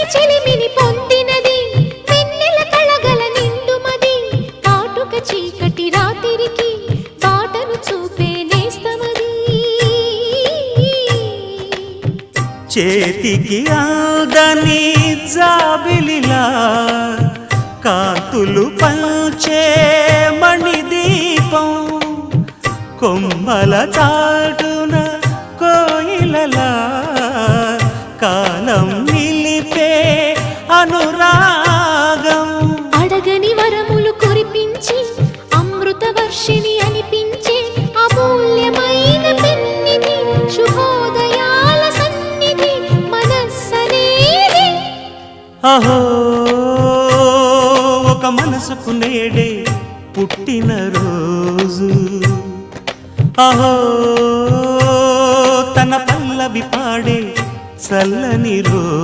వెచ్చని చెలిమిని పొందినది. వెన్నెల కళగల నిండుమది కాటుక చీకటి రాతిరికి బాటను చూపే నేస్తమది. చేతికి ఆదని జాబిలిలా కాంతులు పంచే మణిదీపం. కొమ్మల చాటున అనురాగం. అడగని వరములు కురిపించి అమృత వర్షిని అనిపించే అమూల్యమైన పెన్నిధి శుభోదయాల సన్నిధి మనస్సనేది. అహో ఒక మనసుకు నేడే పుట్టిన రోజు. అహో తన పల్లవి పాడే చల్లని రోజు.